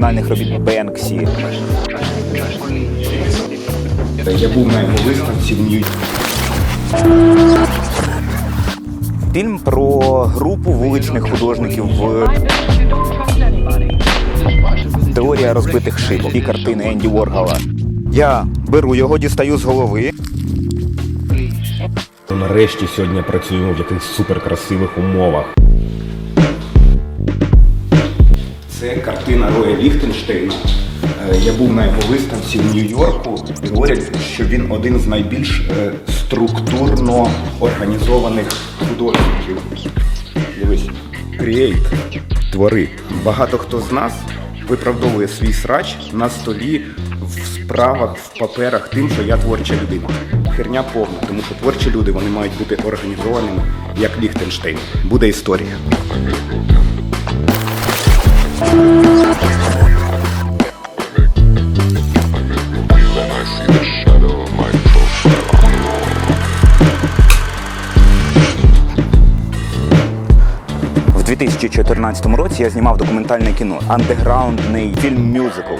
Національних робіт Бенксі. Я був на його виставці в нью Фільм про групу вуличних художників в Теорія розбитих шибок і картини Енді Воргала. Я беру його, дістаю з голови. Нарешті сьогодні працюємо в якихось суперкрасивих умовах. Ліхтенштейна. Е, Я був на його виставці в Нью-Йорку говорять, що він один з найбільш е, структурно організованих художників. Дивись, create, твори. Багато хто з нас виправдовує свій срач на столі в справах, в паперах тим, що я творча людина. Херня повна, тому що творчі люди вони мають бути організованими, як Ліхтенштейн. Буде історія. 2014 році я знімав документальне кіно, андеграундний фільм мюзикл.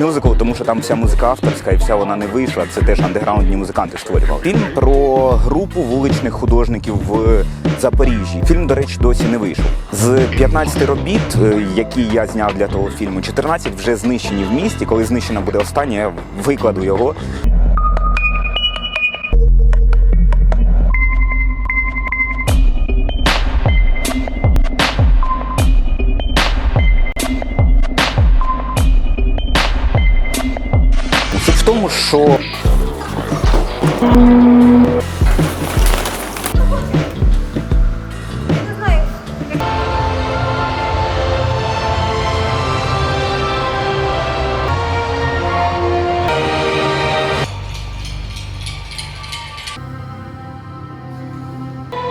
Мюзикл, тому що там вся музика авторська і вся вона не вийшла. Це теж андеграундні музиканти створювали. Фільм про групу вуличних художників в Запоріжжі. Фільм, до речі, досі не вийшов. З 15 робіт, е, які я зняв для того фільму, 14 вже знищені в місті. Коли знищена буде остання, я викладу його. Тому, що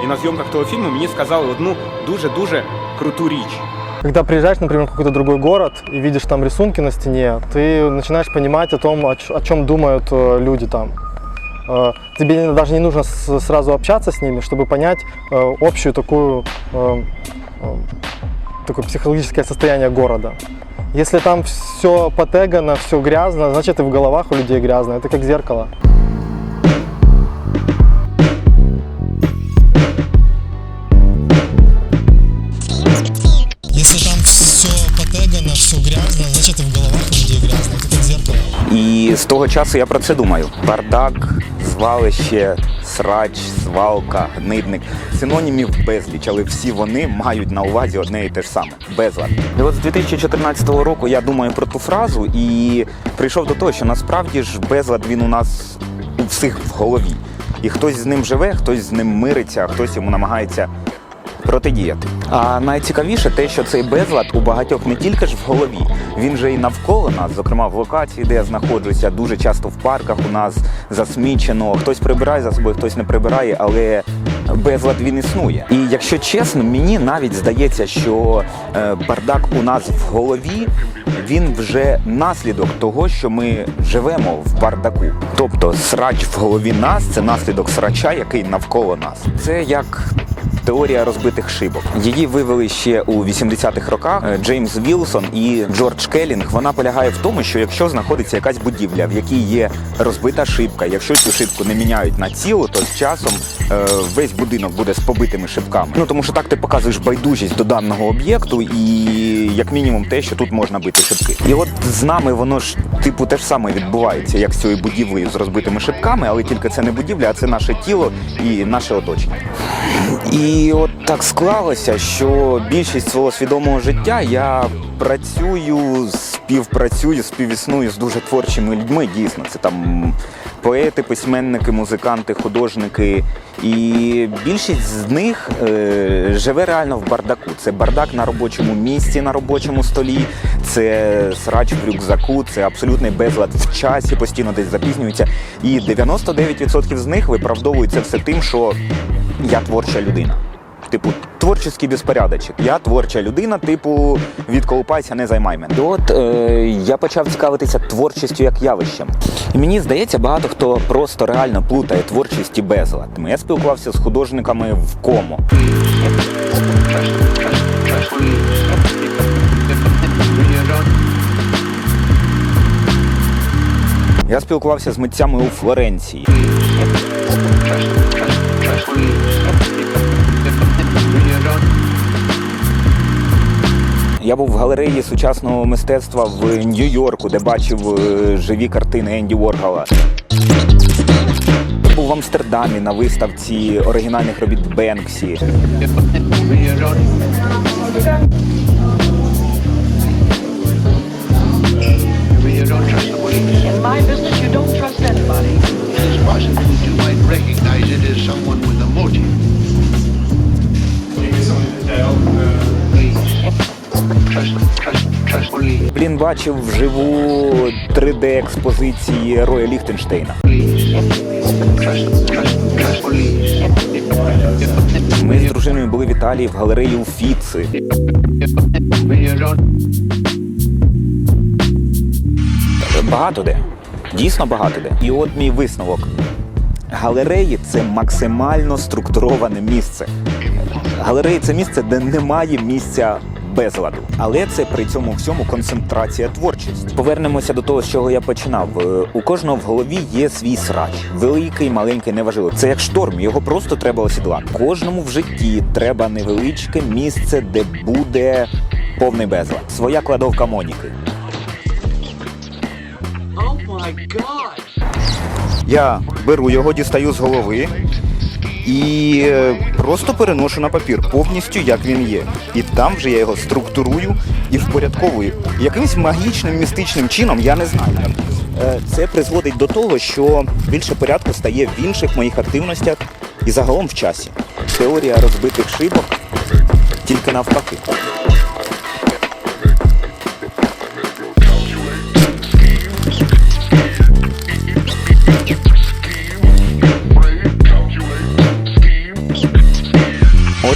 І на зйомках того фільму мені сказали одну дуже-дуже круту річ. Когда приезжаешь, например, в какой-то другой город и видишь там рисунки на стене, ты начинаешь понимать о том, о, о чем думают э, люди там. Э, Тебе даже не нужно сразу общаться с ними, чтобы понять э, общую такую такое психологическое состояние города. Если там все потегано, все грязно, значит и в головах у людей грязно. Это как зеркало. І з того часу я про це думаю. Бардак, звалище, срач, свалка, гнидник. Синонімів безліч, але всі вони мають на увазі одне і те ж саме безлад. І от з 2014 року я думаю про ту фразу і прийшов до того, що насправді ж безлад він у нас у всіх в голові. І хтось з ним живе, хтось з ним мириться, хтось йому намагається протидіяти. А найцікавіше те, що цей безлад у багатьох не тільки ж в голові, він же і навколо нас, зокрема в локації, де я знаходжуся, дуже часто в парках у нас засмічено. Хтось прибирає за собою, хтось не прибирає, але безлад він існує. І якщо чесно, мені навіть здається, що е, бардак у нас в голові. Він вже наслідок того, що ми живемо в бардаку. Тобто срач в голові нас це наслідок срача, який навколо нас. Це як Теорія розбитих шибок. Її вивели ще у 80-х роках е, Джеймс Вілсон і Джордж Келлінг. Вона полягає в тому, що якщо знаходиться якась будівля, в якій є розбита шибка, якщо цю шибку не міняють на цілу, то з часом е, весь будинок буде з побитими шибками. Ну тому що так ти показуєш байдужість до даного об'єкту і як мінімум те, що тут можна бити шибки. І от з нами воно ж типу те ж саме відбувається, як з цією будівлею з розбитими шибками, але тільки це не будівля, а це наше тіло і наше оточення. І от так склалося, що більшість свого свідомого життя я працюю, співпрацюю, співісную з дуже творчими людьми. Дійсно, це там поети, письменники, музиканти, художники. І більшість з них е, живе реально в бардаку. Це бардак на робочому місці, на робочому столі, це срач в рюкзаку, це абсолютний безлад в часі, постійно десь запізнюється. І 99% з них виправдовують це все тим, що я творча людина. Типу, творчий безпорядочок. Я творча людина, типу, відколупайся, не займай мене. От е, я почав цікавитися творчістю як явищем. І мені здається, багато хто просто реально плутає творчість і безлад. Я спілкувався з художниками в кому. Я спілкувався з митцями у Флоренції. Я був в галереї сучасного мистецтва в Нью-Йорку, де бачив е, живі картини Енді Воргала. Був в Амстердамі на виставці оригінальних робіт Бенксі. In my business, you don't trust anybody. Блін, бачив вживу 3D-експозиції Роя Ліхтенштейна. Ми з дружиною були в Італії в галереї you don't Багато де. Дійсно багато де. І от мій висновок. Галереї це максимально структуроване місце. Галереї це місце, де немає місця безладу. Але це при цьому всьому концентрація творчості. Повернемося до того, з чого я починав. Е, У кожного в голові є свій срач. Великий, маленький, неважливо. Це як шторм, його просто треба осідлати. Кожному в житті треба невеличке місце, де буде повний безлад. Своя кладовка Моніки. Я беру його, дістаю з голови і е, просто переношу на папір повністю як він є. І там вже я його структурую і впорядковую. Якимось магічним містичним чином я не знаю. Е, Це призводить до того, що більше порядку стає в інших моїх активностях і загалом в часі. Теорія розбитих шибок тільки навпаки.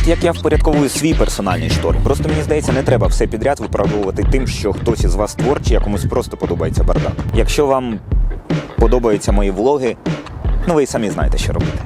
От як я впорядковую свій персональний штор. Просто мені здається, не треба все підряд виправдовувати тим, що хтось із вас творчий, а комусь просто подобається бардак. Якщо вам подобаються мої влоги, ну ви й самі знаєте, що робити.